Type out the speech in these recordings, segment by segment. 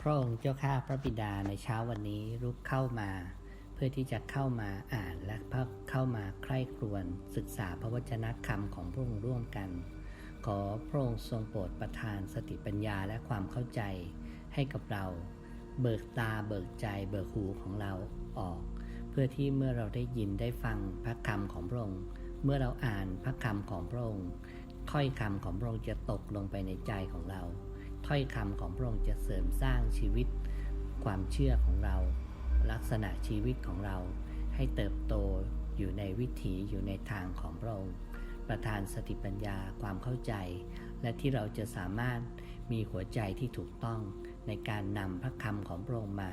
พระองค์เจ้าข้าพระบิดาในเช้าวันนี้รุกเข้ามา เพื่อที่จะเข้ามาอ่านและเข้ามาใคร่ครวญศึกษาพระวจนะคำของพระองค์ร่วมกัน ขอพระองค์ทรงโปรดประทานสติปัญญาและความเข้าใจให้กับเรา เบิกตาเบิกใจเบิกหูของเราออก เพื่อที่เมื่อเราได้ยินได้ฟังพระคำของพระองค์ เมื่อเราอ่านพระคำของพระองค์ถ้อยคำของพระองค์จะตกลงไปในใจของเรา ถ้อยคำของพระองค์จะเสริมสร้างชีวิต ความเชื่อของเรา ลักษณะชีวิตของเรา ให้เติบโตอยู่ในวิถีอยู่ในทางของพระองค์ ประทานสติปัญญาความเข้าใจ และที่เราจะสามารถมีหัวใจที่ถูกต้องในการนำพระคำของพระองค์มา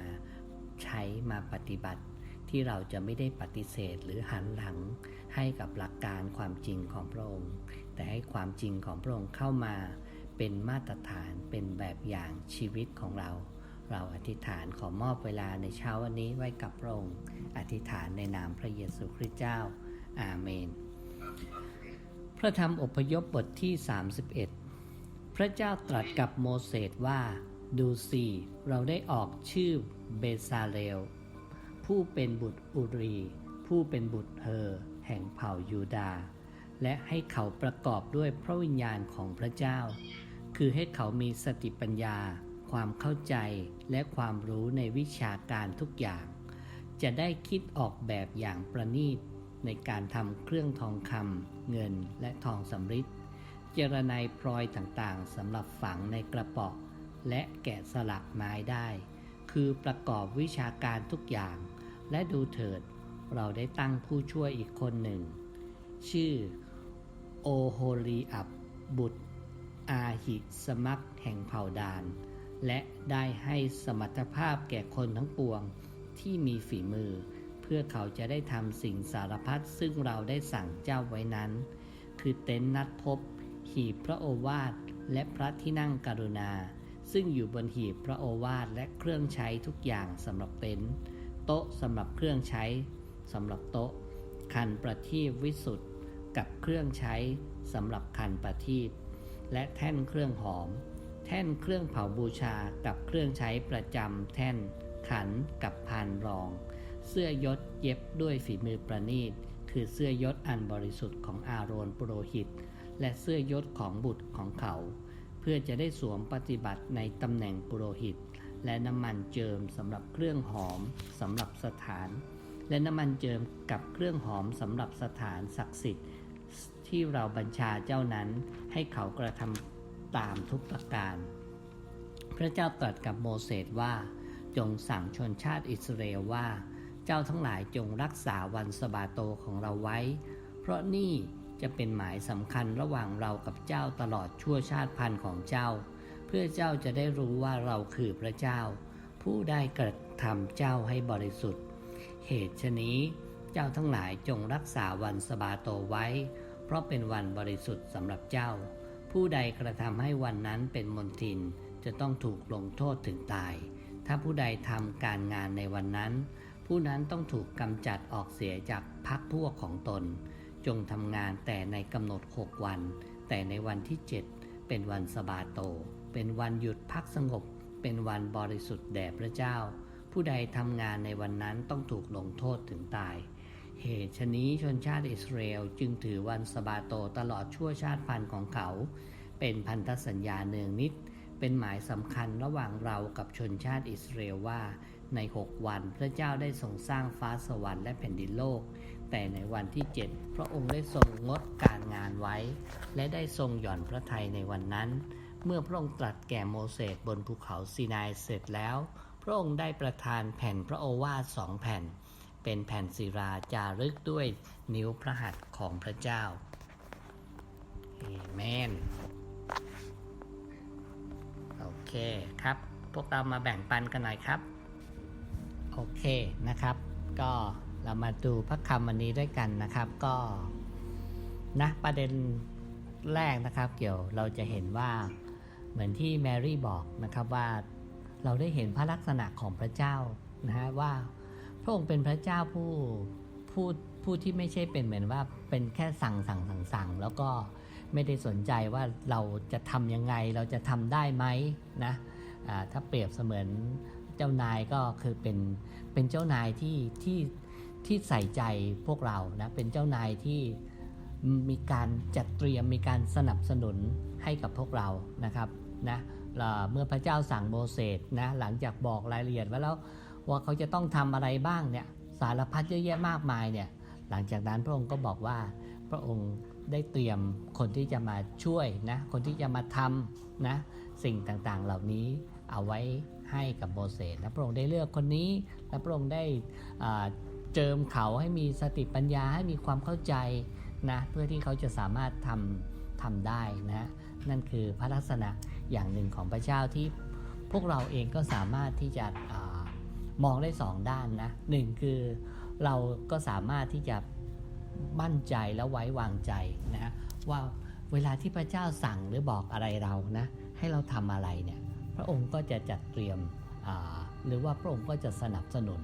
ใช้มาปฏิบัติ ที่เราจะไม่ได้ปฏิเสธหรือหันหลัง ให้กับหลักการความจริงของพระองค์ แต่ให้ความจริงของพระองค์เข้ามา เป็นมาตรฐานเป็นแบบอย่างชีวิตของเรา เราอธิษฐานขอมอบเวลาในเช้าวันนี้ไว้กับพระองค์อธิษฐานในนามพระเยซูคริสต์เจ้า อาเมน พระธรรมอพยพบทที่ 31 พระเจ้าตรัสกับโมเสสว่าดูสิเราได้ออกชื่อเบซาเลลผู้เป็นบุตรอุรี ผู้เป็นบุตรเฮอแห่งเผ่ายูดา และให้เขาประกอบด้วยพระวิญญาณของพระเจ้า คือให้เขามีสติปัญญา ความเข้าใจและความรู้ในวิชาการทุกอย่าง จะได้คิดออกแบบอย่างประณีต ในการทำเครื่องทองคำเงินและทองสำริดเจรไนพลอยต่างๆสำหรับฝังในกระป๋อและแกะสลักไม้ได้ คือประกอบวิชาการทุกอย่าง และดูเถิด เราได้ตั้งผู้ช่วยอีกคนหนึ่ง ชื่อ โอโฮลีอับบุตร อาหิสมักแห่งเผ่าดาน และได้ให้สมรรถภาพแก่คนทั้งปวงที่มีฝีมือ เพื่อเขาจะได้ทำสิ่งสารพัดซึ่งเราได้สั่งเจ้าไว้นั้น คือเต็นท์นัดพบ หีบพระโอวาทและพระที่นั่งกรุณา ซึ่งอยู่บนหีบพระโอวาทและเครื่องใช้ทุกอย่างสำหรับเต็นท์โต๊ะสำหรับเครื่องใช้สำหรับโต๊ะ คันประทีปวิสุทธ์กับเครื่องใช้สำหรับคันประทีป และแท่นเครื่องหอม แท่นเครื่องเผาบูชากับเครื่องใช้ประจำแท่น ขันกับพานรอง เสื้อยศเย็บด้วยฝีมือประณีต คือเสื้อยศอันบริสุทธิ์ของอาโรนปุโรหิต และเสื้อยศของบุตรของเขา เพื่อจะได้สวมปฏิบัติในตำแหน่งปุโรหิต และน้ำมันเจิมสำหรับเครื่องหอมสำหรับสถาน และน้ำมันเจิมกับเครื่องหอมสำหรับสถานศักดิ์สิทธิ์ ที่เราบัญชาเจ้านั้นให้เขากระทำตามทุกประการ พระเจ้าตรัสกับโมเสสว่า จงสั่งชนชาติอิสราเอลว่า เจ้าทั้งหลายจงรักษาวันสบาโตของเราไว้ เพราะนี่จะเป็นหมายสำคัญระหว่างเรากับเจ้าตลอดชั่วชาติพันธุ์ของเจ้า เพื่อเจ้าจะได้รู้ว่าเราคือพระเจ้า ผู้ได้กระทำเจ้าให้บริสุทธิ์ เหตุฉนี้ เจ้าทั้งหลายจงรักษาวันสบาโตไว้ เพราะเป็นวันบริสุทธิ์สำหรับเจ้า ผู้ใดกระทำให้วันนั้นเป็นมนทินจะต้องถูกลงโทษถึงตาย ถ้าผู้ใดทำการงานในวันนั้น ผู้นั้นต้องถูกกำจัดออกเสียจากพักพวกของตน จงทำงานแต่ในกำหนดหกวัน แต่ในวันที่เจ็ดเป็นวันสบาโต เป็นวันหยุดพักสงบ เป็นวันบริสุทธิ์แด่พระเจ้า ผู้ใดทำงานในวันนั้นต้องถูกลงโทษถึงตาย ตุฉนี้ชนชาติอิสราเอลจึงถือวันสบาโตตลอดชั่วชาติพันธุ์ของเขา เป็นพันธสัญญาเนืองนิด เป็นหมายสำคัญระหว่างเรากับชนชาติอิสราเอลว่า ในหกวันพระเจ้าได้ทรงสร้างฟ้าสวรรค์และแผ่นดินโลก แต่ในวันที่เจ็ดพระองค์ได้ทรงงดการงานไว้ และได้ทรงหย่อนพระทัยในวันนั้น เมื่อพระองค์ตรัสแก่โมเสสบนภูเขาซีนายเสร็จแล้ว พระองค์ได้ประทานแผ่นพระโอวาทสองแผ่น เป็นแผ่นศิราจารึกด้วยนิ้วพระหัตถ์ของพระเจ้าเอเมนโอเคครับ พวกเรามาแบ่งปันกันหน่อยครับ โอเคนะครับ ก็เรามาดูพระคำวันนี้ด้วยกันนะครับก็นะประเด็นแรกนะครับเกี่ยวเราจะเห็นว่าเหมือนที่แมรี่บอกนะครับว่าเราได้เห็นพระลักษณะของพระเจ้านะฮะว่า ระองค์เป็นพระเจ้าผู้ผู้ผู้ที่ไม่ใช่เป็นเหมือนว่าเป็นแค่สั่งสั่งสั่งสั่งแล้วก็ไม่ได้สนใจว่าเราจะทำยังไงเราจะทำได้ไหมนะถ้าเปรียบเสมือนเจ้านายก็คือเป็นเป็นเจ้านายที่ที่ที่ใส่ใจพวกเรานะเป็นเจ้านายที่มีการจัดเตรียมมีการสนับสนุนให้กับพวกเรานะครับนะเมื่อพระเจ้าสั่งโมเสสนะหลังจากบอกรายละเอียดไว้แล้ว ว่าเขาจะต้องทำอะไรบ้างเนี่ยสารพัดเยอะแยะมากมายเนี่ยหลังจากนั้นพระองค์ก็บอกว่าพระองค์ได้เตรียมคนที่จะมาช่วยนะคนที่จะมาทำนะสิ่งต่างๆเหล่านี้เอาไว้ให้กับโมเสสและพระองค์ได้เลือกคนนี้ และพระองค์ได้เจิมเขาให้มีสติปัญญาให้มีความเข้าใจนะเพื่อที่เขาจะสามารถทำทำได้นะนั่นคือพระลักษณะอย่างหนึ่งของพระเจ้าที่พวกเราเองก็สามารถที่จะ มองได้สองด้านนะหนึ่งคือเราก็สามารถที่จะมั่นใจและไว้วางใจนะว่าเวลาที่พระเจ้าสั่งหรือบอกอะไรเรานะให้เราทำอะไรเนี่ยพระองค์ก็จะจัดเตรียมหรือว่าพระองค์ก็จะสนับสนุน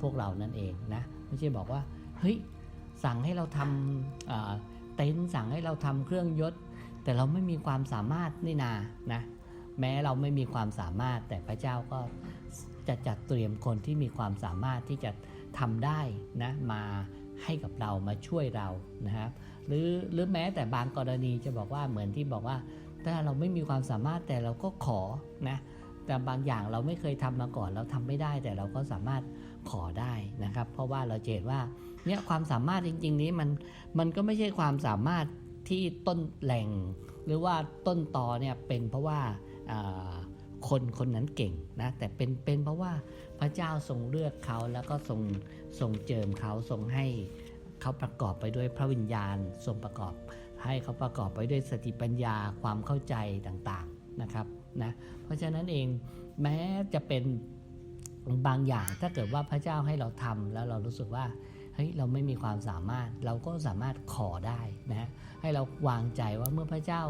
พวกเรานั่นเองนะไม่ใช่บอกว่าเฮ้ยสั่งให้เราทำเต็นท์สั่งให้เราทำเครื่องยศ แต่เราไม่มีความสามารถนี่นานะแม้เราไม่มีความสามารถแต่พระเจ้าก็ จะจัดเตรียมคนที่มีความสามารถที่จะทำได้นะมาให้กับเรามาช่วยเรานะครับหรือหรือแม้แต่บางกรณีจะบอกว่าเหมือนที่บอกว่า ถ้าเราไม่มีความสามารถแต่เราก็ขอนะแต่บางอย่างเราไม่เคยทำมาก่อนเราทำไม่ได้แต่เราก็สามารถขอได้นะครับ เพราะว่าเราเจนว่าเนี่ยความสามารถจริง ๆ นี้มันมันก็ไม่ใช่ความสามารถที่ต้นแหล่ง หรือว่าต้นตอเนี่ยเป็นเพราะว่าอ่า คนคนนั้นเก่งนะแต่เป็นเป็นเพราะว่าพระเจ้าทรงเลือกเขาแล้วก็ทรงทรงเจิมเขาทรงให้เขาประกอบไปด้วยพระวิญญาณทรงประกอบ ให้เขาประกอบไปด้วยสติปัญญาความเข้าใจต่างๆนะครับนะเพราะฉะนั้นเองแม้จะเป็นบางอย่างถ้าเกิดว่าพระเจ้าให้เราทำแล้วเรารู้สึกว่าเฮ้ยเราไม่มีความสามารถเราก็สามารถขอได้นะให้เราวางใจว่าเมื่อพระเจ้า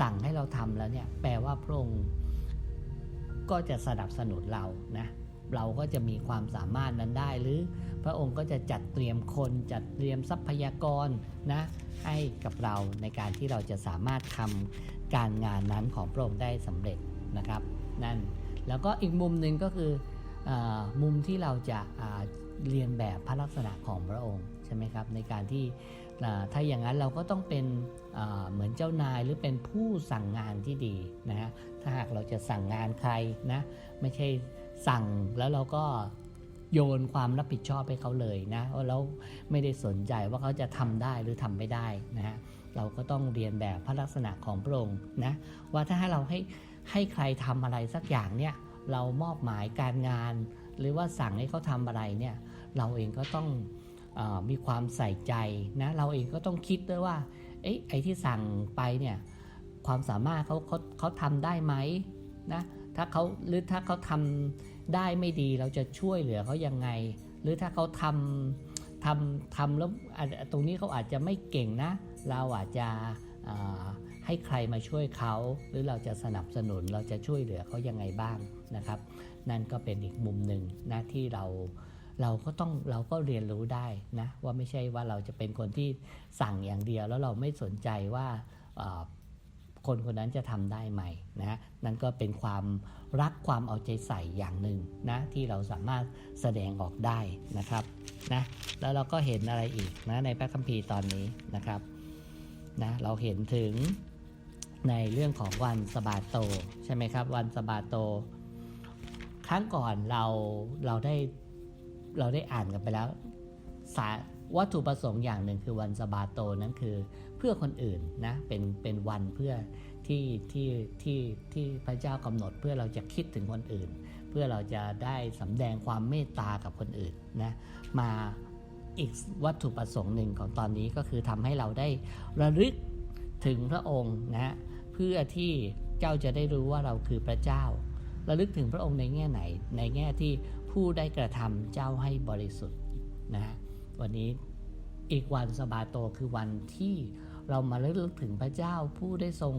สั่งให้เราทำแล้วเนี่ยแปลว่าพระองค์ ก็จะสนับสนุนเรานะเราก็จะมีความสามารถนั้นได้หรือ พระองค์ก็จะจัดเตรียมคนจัดเตรียมทรัพยากรนะให้กับเราในการที่เราจะสามารถทำการงานนั้นของพระองค์ได้สำเร็จนะครับนั่นแล้วก็อีกมุมหนึ่งก็คืออมุมที่เราจะาเรียนแบบพระลักษณะของพระองค์ใช่ไหมครับในการที่ถ้าอย่างนั้นเราก็ต้องเป็นเหมือนเจ้านายหรือเป็นผู้สั่งงานที่ดีนะฮะ ถ้าหากเราจะสั่งงานใครนะ ไม่ใช่สั่งแล้วเราก็โยนความรับผิดชอบให้เขาเลยนะแล้วไม่ได้สนใจว่าเขาจะทำได้หรือทำไม่ได้นะฮะเราก็ต้องเรียนแบบพระลักษณะของพระองค์นะว่าถ้าให้เราให้ให้ใครทำอะไรสักอย่างเนี่ยเรามอบหมายการงาน หรือว่าสั่งให้เขาทำอะไรเนี่ยเราเองก็ต้องเอ่อมีความใส่ใจนะเราเองก็ต้องคิดด้วยว่าเอ๊ะไอ้ที่สั่งไปเนี่ย ความสามารถเขาเขาเขาทำได้ไหมนะถ้าเขาหรือถ้าเขาทำได้ไม่ดีเราจะช่วยเหลือเขายังไง หรือถ้าเขาทำทำทำแล้วตรงนี้เขาอาจจะไม่เก่งนะ เราอาจจะให้ใครมาช่วยเขา หรือเราจะสนับสนุนเราจะช่วยเหลือเขายังไงบ้างนะครับ นั่นก็เป็นอีกมุมหนึ่งนะที่เราเราก็ต้องเราก็เรียนรู้ได้นะว่าไม่ใช่ว่าเราจะเป็นคนที่สั่งอย่างเดียวแล้วเราไม่สนใจว่า คนคนนั้นจะทำได้ไหมนะนั่นก็เป็นความรักความเอาใจใส่อย่างหนึ่งนะที่เราสามารถแสดงออกได้นะครับนะแล้วเราก็เห็นอะไรอีกนะในพระคัมภีร์ตอนนี้นะครับนะเราเห็นถึงในเรื่องของวันสบาโตใช่ไหมครับ วันสบาโต ครั้งก่อนเราเราได้เราได้อ่านกันไปแล้วสาวัตถุประสงค์อย่างหนึ่งคือวันสบาโตนั้นคือเพื่อคนอื่นนะเป็นเป็นวันเพื่อที่ที่ที่ที่พระเจ้ากำหนดเพื่อเราจะคิดถึงคนอื่น เพื่อเราจะได้สำแดงความเมตตากับคนอื่นนะมาอีกวัตถุประสงค์หนึ่งของตอนนี้ก็คือทำให้เราได้ระลึกถึงพระองค์นะเพื่อที่เจ้าจะได้รู้ว่าเราคือพระเจ้า ระลึกถึงพระองค์ในแง่ไหน ในแง่ที่ผู้ได้กระทำเจ้าให้บริสุทธิ์นะวันนี้อีกวันสบาโตคือวันที่ เรามาระลึกถึงพระเจ้าผู้ได้ทรง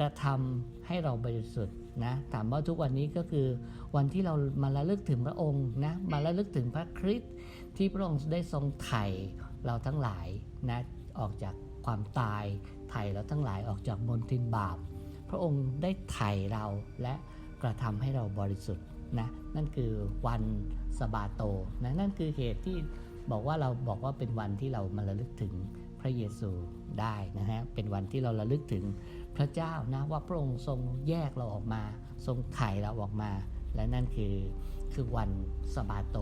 กระทำให้เราบริสุทธิ์นะถามว่าทุกวันนี้ก็คือวันที่เรามาระลึกถึงพระองค์นะมาระลึกถึงพระคริสต์ที่พระองค์ได้ทรงไถ่เราทั้งหลายนะออกจากความตายไถ่เราทั้งหลายออกจากมนทินบาป พระองค์ได้ไถ่เราและกระทำให้เราบริสุทธิ์นะนั่นคือวันสบาโตนะนั่นคือเหตุที่บอกว่าเราบอกว่าเป็นวันที่เรามาระลึกถึงพระเยซู ได้นะฮะเป็นวันที่เราระลึกถึงพระเจ้านะว่าพระองค์ทรงแยกเราออกมา ทรงไถ่เราออกมา และนั่นคือคือวันสบาโต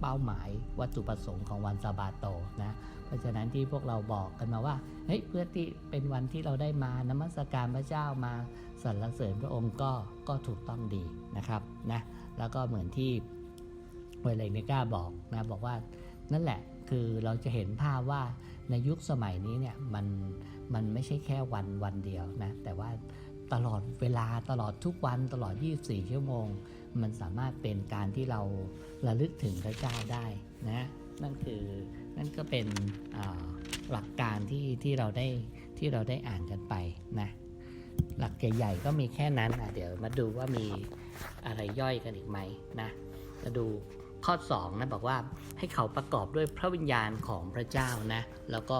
เป้าหมายวัตถุประสงค์ของวันสบาโตนะเพราะฉะนั้นที่พวกเราบอกกันมาว่าเฮ้ยเพื่อที่เป็นวันที่เราได้มานมัสการพระเจ้ามาสรรเสริญพระองค์ก็ก็ถูกต้องดีนะครับนะแล้วก็เหมือนที่เวเลเนก้าบอกนะบอกว่านั่นแหละ คือเราจะเห็นภาพว่าในยุคสมัยนี้เนี่ยมันมันไม่ใช่แค่วันวันเดียวนะแต่ว่าตลอดเวลาตลอดทุกวันตลอด 24 ชั่วโมง มันสามารถเป็นการที่เราระลึกถึงพระเจ้าได้นะนั่นคือนั่นก็เป็นหลักการที่ที่เราได้ที่เราได้อ่านกันไปนะหลักใหญ่ๆก็มีแค่นั้นอะเดี๋ยวมาดูว่ามีอะไรย่อยกันอีกไหมนะมาดู ข้อ2นะบอกว่าให้เขาประกอบด้วยพระวิญญาณของพระเจ้านะแล้วก็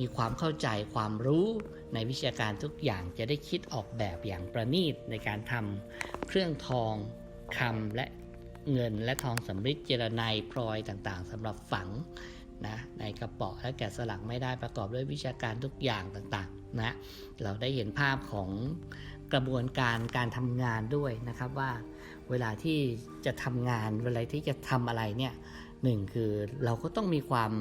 มีความเข้าใจความรู้ในวิชาการทุกอย่างจะได้คิดออกแบบอย่างประณีตในการทำเครื่องทองคำและเงินและทองสำริดเจรไนยพลอยต่างๆสำหรับฝังนะในกระเป๋าและแกะสลักไม่ได้ประกอบด้วยวิชาการทุกอย่างต่างๆนะเราได้เห็นภาพของกระบวนการการทำงานด้วยนะครับว่า เวลาที่จะทำงานเวลาที่จะทำอะไรเนี่ยหนึ่งคือเราก็ต้องมีความ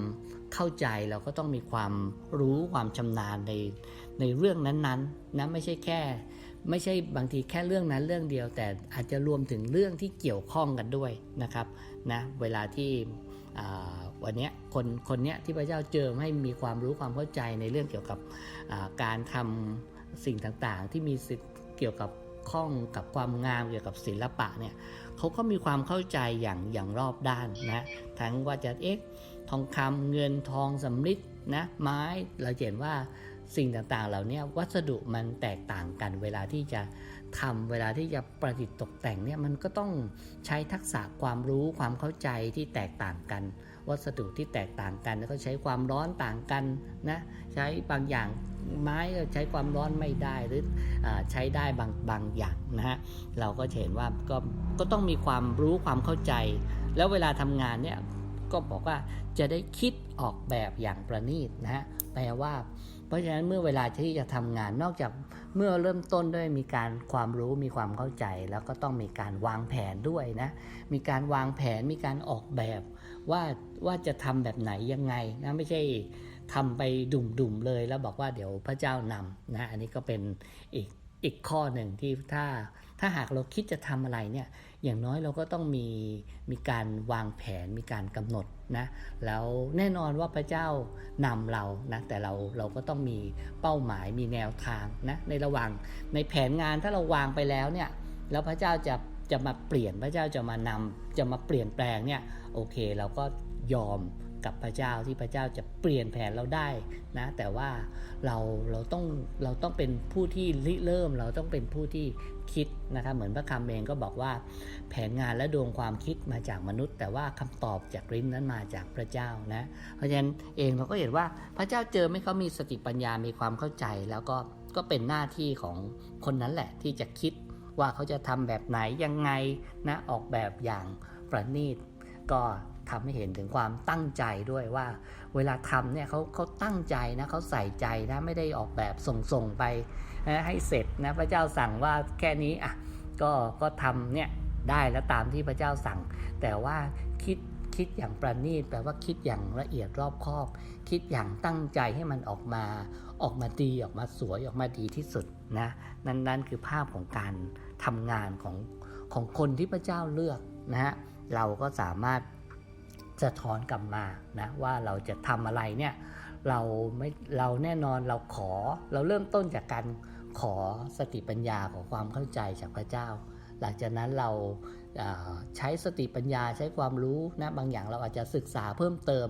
เข้าใจเราก็ต้องมีความรู้ความชำนาญในในเรื่องนั้นๆนะไม่ใช่แค่ ไม่ใช่บางทีแค่เรื่องนั้นเรื่องเดียว แต่อาจจะรวมถึงเรื่องที่เกี่ยวข้องกันด้วยนะครับนะเวลาที่วันนี้คนคนเนี้ยที่พระเจ้าเจิมให้มีความรู้ความเข้าใจในเรื่องเกี่ยวกับการทำสิ่งต่างๆ ที่มีสิทธิ์เกี่ยวกับ ข้องกับความงามเกี่ยวกับศิลปะเนี่ยเขาก็มีความเข้าใจอย่างอย่างรอบด้านนะทั้งว่าจะเอ๊ะทองคำเงินทองสำริดนะไม้เราเห็นว่าสิ่งต่างๆ เหล่านี้วัสดุมันแตกต่างกัน เวลาที่จะทำเวลาที่จะประดิษฐ์ตกแต่งเนี่ยมันก็ต้องใช้ทักษะความรู้ความเข้าใจที่แตกต่างกัน วัสดุที่แตกต่างกัน แล้วก็ใช้ความร้อนต่างกันนะใช้บางอย่างไม้ก็ใช้ความร้อนไม่ได้หรืออใช้ได้บางบางอย่างนะฮะเราก็เห็นว่าก็ก็ต้องมีความรู้ความเข้าใจ แล้วเวลาทำงานเนี่ยก็บอกว่าจะได้คิดออกแบบอย่างประณีตนะฮะแปลว่า เพราะฉะนั้นเมื่อเวลาที่จะทำงานนอกจากเมื่อเริ่มต้นด้วยมีการความรู้มีความเข้าใจ แล้วก็ต้องมีการวางแผนด้วยนะมีการวางแผนมีการออกแบบ ว่าว่าจะทำแบบไหนยังไงนะไม่ใช่ทำไปดุ่มๆเลยแล้วบอกว่าเดี๋ยวพระเจ้านำนะอันนี้ก็เป็นอีกอีกข้อหนึ่งที่ถ้าถ้าหากเราคิดจะทำอะไรเนี่ยอย่างน้อยเราก็ต้องมีมีการวางแผนมีการกำหนดนะแล้วแน่นอนว่าพระเจ้านำเรานะแต่เราเราก็ต้องมีเป้าหมายมีแนวทางนะในระหว่างในแผนงานถ้าเราวางไปแล้วเนี่ยแล้วพระเจ้าจะ จะมาเปลี่ยนพระเจ้าจะมานำจะมาเปลี่ยนแปลงเนี่ยโอเคเราก็ยอมกับพระเจ้าที่พระเจ้าจะเปลี่ยนแผนเราได้นะแต่ว่าเราเราต้องเราต้องเป็นผู้ที่ริเริ่มเราต้องเป็นผู้ที่คิดนะครับเหมือนพระคำเองก็บอกว่า แผนงานและดวงความคิดมาจากมนุษย์ แต่ว่าคำตอบจากริ้นนั้นมาจากพระเจ้านะเพราะฉะนั้นเองเราก็เห็นว่าพระเจ้าเจอไม่เขามีสติปัญญามีความเข้าใจ แล้วก็ก็เป็นหน้าที่ของคนนั้นแหละที่จะคิด ว่าเขาจะทำแบบไหนยังไงนะออกแบบอย่างประณีตก็ทำให้เห็นถึงความตั้งใจด้วยว่า เวลาทำเนี่ยเขาเขาตั้งใจนะเขาใส่ใจนะไม่ได้ออกแบบส่งๆไปนะให้เสร็จนะพระเจ้าสั่งว่าแค่นี้อะก็ก็ทำเนี่ยได้แล้วตามที่พระเจ้าสั่ง แต่ว่าคิดคิดอย่างประณีตแปลว่าคิดอย่างละเอียดรอบคอบ คิดอย่างตั้งใจให้มันออกมา ออกมาดีออกมาสวยออกมาดีที่สุดนะนั่นนั่นคือภาพของการทำงานของของคนที่พระเจ้าเลือกนะฮะเราก็สามารถสะท้อนกลับมานะว่าเราจะทำอะไรเนี่ยเราไม่เราแน่นอนเราขอเราเริ่มต้นจากการขอสติปัญญาของความเข้าใจจากพระเจ้า หลังจากนั้นเรา ใช้สติปัญญาใช้ความรู้นะบางอย่างเราอาจจะศึกษาเพิ่มเติม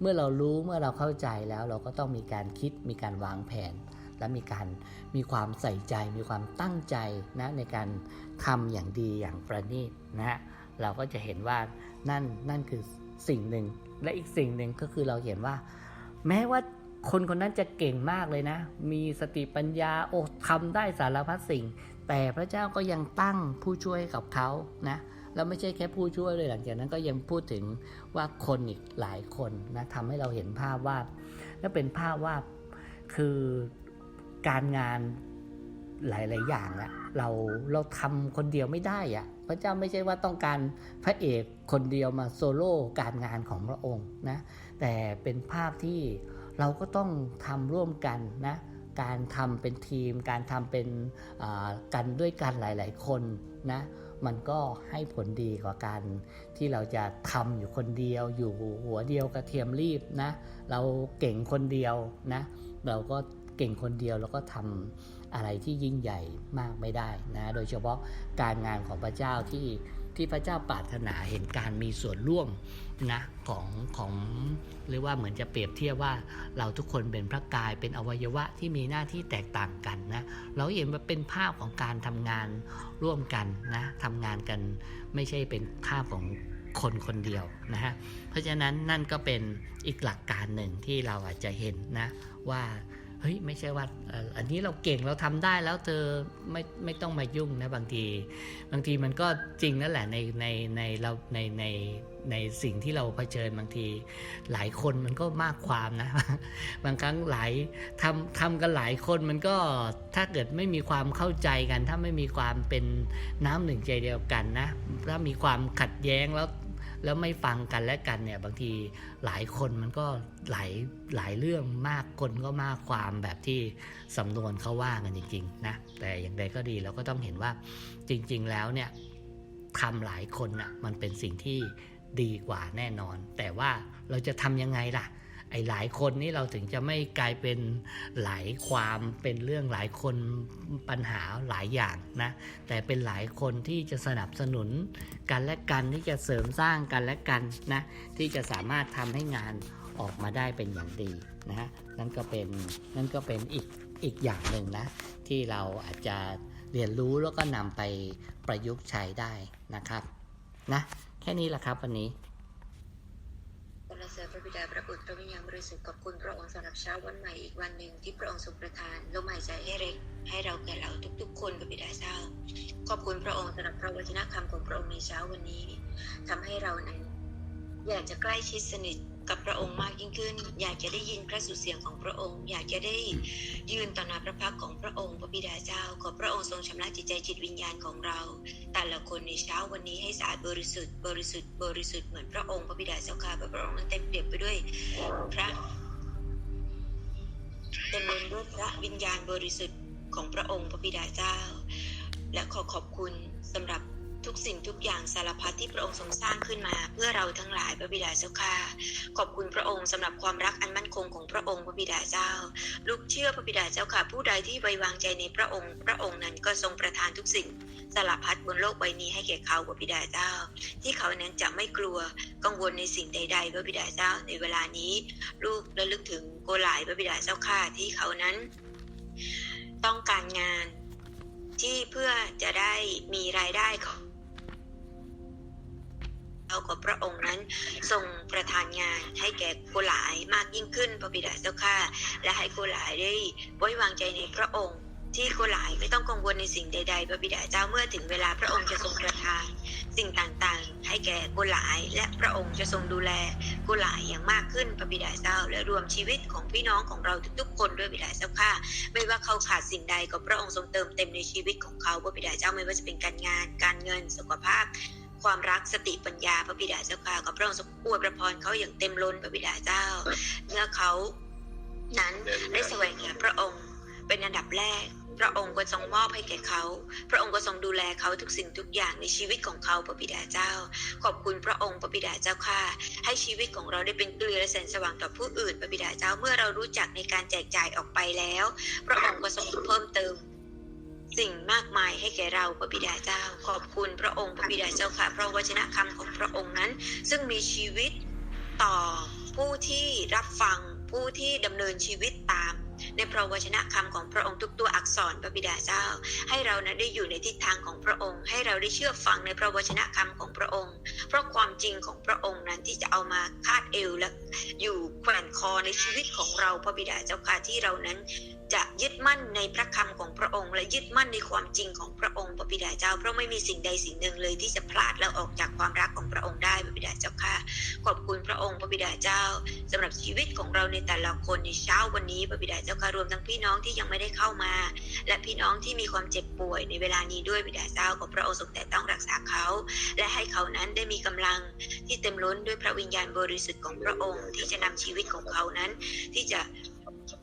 เมื่อเรารู้เมื่อเราเข้าใจแล้วเราก็ต้องมีการคิดมีการวางแผน และมีการมีความใส่ใจ มีความตั้งใจนะในการทำอย่างดีอย่างประณีตนะฮะเราก็จะเห็นว่านั่นนั่นคือสิ่งหนึ่ง และอีกสิ่งหนึ่งก็คือเราเห็นว่า แม้ว่าคนคนนั้นจะเก่งมากเลยนะ มีสติปัญญาโอ้ทำได้สารพัดสิ่ง แต่พระเจ้าก็ยังตั้งผู้ช่วยกับเขานะแล้วไม่ใช่แค่ผู้ช่วยเลยหลังจากนั้นก็ยังพูดถึงว่าคนอีกหลายคนนะทำให้เราเห็นภาพว่าและเป็นภาพว่าคือการงานหลาย ๆ อย่างอะเราเราทำคนเดียวไม่ได้อะพระเจ้าไม่ใช่ว่าต้องการพระเอกคนเดียวมาโซโล่การงานของพระองค์นะแต่เป็นภาพที่เราก็ต้องทำร่วมกันนะ การทำเป็นทีม การทำเป็นกันด้วยกันหลาย ๆ คนนะมันก็ให้ผลดีกว่าการที่เราจะทำอยู่คนเดียวอยู่หัวเดียวกระเทียมรีบนะ เราเก่งคนเดียวนะ เราก็เก่งคนเดียวแล้วก็ทำอะไรที่ยิ่งใหญ่มากไม่ได้นะโดยเฉพาะการงานของพระเจ้าที่ที่พระเจ้าปรารถนาเห็นการมีส่วนร่วม นะของของเรียกว่าเหมือนจะเปรียบเทียบว่าเราทุกคนเป็นพระกายเป็นอวัยวะที่มีหน้าที่แตกต่างกันนะเราเห็นว่าเป็นภาพของการทำงานร่วมกันนะทำงานกันไม่ใช่เป็นภาพของคนคนเดียวนะฮะเพราะฉะนั้นนั่นก็เป็นอีกหลักการหนึ่งที่เราอาจจะเห็นนะว่าเฮ้ยไม่ใช่ว่าอันนี้เราเก่งเราทำได้แล้วเธอไม่ไม่ต้องมายุ่งนะบางที บางทีมันก็จริงนั่นแหละในในในเราในใน ในสิ่งที่เราเผชิญบางที หลายคนมันก็มากความนะ บางครั้งหลายทำทำกันหลายคนมันก็ถ้าเกิดไม่มีความเข้าใจกัน ถ้าไม่มีความเป็นน้ำหนึ่งใจเดียวกันนะ ถ้ามีความขัดแย้งแล้วแล้วไม่ฟังกันและกันเนี่ยบางทีหลายคนมันก็หลายหลายเรื่องมากคนก็มากความแบบที่สำนวนเขาว่ากันจริงๆนะแต่อย่างใดก็ดีเราก็ต้องเห็นว่าจริง ๆ แล้วเนี่ยทำหลายคนน่ะมันเป็นสิ่งที่ ดีกว่าแน่นอน แต่ว่าเราจะทำยังไงล่ะไอ้หลายคนนี่เราถึงจะไม่กลายเป็นหลายความเป็นเรื่องหลายคนปัญหาหลายอย่างนะแต่เป็นหลายคนที่จะสนับสนุนกันและกันที่จะเสริมสร้างกันและกันนะที่จะสามารถทำให้งานออกมาได้เป็นอย่างดีนะฮะนั่นก็เป็นนั่นก็เป็นอีกอีกอย่างหนึ่งนะที่เราอาจจะเรียนรู้แล้วก็นำไปประยุกต์ใช้ได้นะครับนะ แค่นี้แหละครับวันนี้สรรเสริพระบิดาพระบุตรพระวิญญาณบริสุทธิ์ขอบคุณพระองค์สำหรับเช้าวันใหม่อีกวันหนึ่งที่พระองค์ทรงประทานลมหายใจให้เร็กให้เราแก่เราทุกๆ คนพระบิดาเจ้า ขอบคุณพระองค์สำหรับพระวจนะคำของพระองค์ในเช้าวันนี้ทำให้เรานั้นอยากจะใกล้ชิดสนิท กับพระองค์มากยิ่งขึ้น อยากจะได้ยินพระสุเสียงของพระองค์ อยากจะได้ยืนต่อหน้าพระพักของพระองค์พระบิดาเจ้า ขอพระองค์ทรงชำระจิตใจจิตวิญญาณของเรา แต่ละคนในเช้าวันนี้ให้สะอาดบริสุทธิ์บริสุทธิ์บริสุทธิ์เหมือนพระองค์พระบิดาเจ้าข้าพระองค์นั้นเต็มเปี่ยมไปด้วยพระเต็มไปด้วยพระวิญญาณบริสุทธิ์ของพระองค์พระบิดาเจ้า และขอขอบคุณสำหรับ ทุกสิ่งทุกอย่างสารพัดที่พระองค์ทรงสร้างขึ้นมาเพื่อเราทั้งหลายพระบิดาเจ้าข้าขอบคุณพระองค์สำหรับความรักอันมั่นคงของพระองค์พระบิดาเจ้า ลูกเชื่อพระบิดาเจ้าค่ะ ผู้ใดที่ไว้วางใจในพระองค์ พระองค์นั้นก็ทรงประทานทุกสิ่งสารพัดบนโลกใบนี้ให้แก่เขาพระบิดาเจ้า ที่เขานั้นจะไม่กลัวกังวลในสิ่งใด ๆ พระบิดาเจ้าในเวลานี้ ลูกระลึกถึงโกหลายพระบิดาเจ้าค่ะที่เขานั้น ต้องการงานที่เพื่อจะได้มีรายได้ของ เรากับพระองค์นั้นทรงประทานงานให้แก่โกหลายมากยิ่งขึ้นพระบิดาเจ้าข้าและให้โกหลายได้ไว้วางใจในพระองค์ ที่โกหลายไม่ต้องกังวลในสิ่งใด ๆ พระบิดาเจ้าเมื่อถึงเวลาพระองค์จะทรงประทาน สิ่งต่างๆ ให้แก่โกหลาย และพระองค์จะทรงดูแลโกหลายอย่างมากขึ้นพระบิดาเจ้า และรวมชีวิตของพี่น้องของเราทุกๆคนด้วยบิดาเจ้าข้าไม่ว่าเขาขาดสิ่งใดก็พระองค์ทรงเติมเต็มในชีวิตของเขาพระบิดาเจ้าไม่ว่าจะเป็นการงาน การเงินสุขภาพ ความรักสติปัญญาพระบิดาเจ้าข้าก็พระองค์ทรงอวยประพรเขาอย่างเต็มล้นพระบิดาเจ้าเมื่อเขานั้นได้แสวงหาพระองค์เป็นอันดับแรกพระองค์ก็ทรงมอบให้แก่เขา พระองค์ก็ทรงดูแลเขาทุกสิ่งทุกอย่างในชีวิตของเขาพระบิดาเจ้า ขอบคุณพระองค์พระบิดาเจ้าค่ะ ให้ชีวิตของเราได้เป็นเกลือและแสงสว่างต่อผู้อื่นพระบิดาเจ้า เมื่อเรารู้จักในการแจกจ่ายออกไปแล้ว พระองค์ก็ทรงเพิ่มเติม สิ่งมากมายให้แก่เราพระบิดาเจ้า ขอบคุณพระองค์พระบิดาเจ้าค่ะ เพราะวจนะคำของพระองค์นั้น ซึ่งมีชีวิตต่อผู้ที่รับฟังผู้ที่ดำเนินชีวิตตาม ในพระวจนะคำของพระองค์ทุกตัวอักษรพระบิดาเจ้า ให้เรานะได้อยู่ในทิศทางของพระองค์ ให้เราได้เชื่อฟังในพระวจนะคำของพระองค์ เพราะความจริงของพระองค์นั้นที่จะเอามาคาดเอวและอยู่แขวนคอในชีวิตของเราพระบิดาเจ้าค่ะที่เรานั้น จะยึดมั่นในพระคำของพระองค์ และยึดมั่นในความจริงของพระองค์พระบิดาเจ้า เพราะไม่มีสิ่งใดสิ่งหนึ่งเลยที่จะพลาดแล้วออกจากความรักของพระองค์ได้พระบิดาเจ้าค่ะขอบคุณพระองค์พระบิดาเจ้าสำหรับชีวิตของเราในแต่ละคนในเช้าวันนี้พระบิดาเจ้าค่ะรวมทั้งพี่น้องที่ยังไม่ได้เข้ามา และพี่น้องที่มีความเจ็บป่วยในเวลานี้ด้วยบิดาเจ้าขอพระองค์ทรงแต่ต้องรักษาเขา และให้เขานั้นได้มีกำลังที่เต็มล้นด้วยพระวิญญาณบริสุทธิ์ของพระองค์ ที่จะนำชีวิตของเขานั้นที่จะ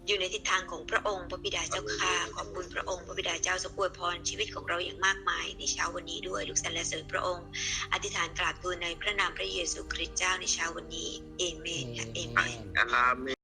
อยู่ในทิศทางของพระองค์พระบิดาเจ้าค่ะขอบคุณพระองค์พระบิดาเจ้าทรงอวยพรชีวิตของเราอย่างมากมาย ในเช้าวันนี้ด้วยลูกสรรเสริญพระองค์ อธิษฐานกราบทูลในพระนามพระเยซูคริสต์เจ้าในเช้าวันนี้เอเมนเอเมนอาเมน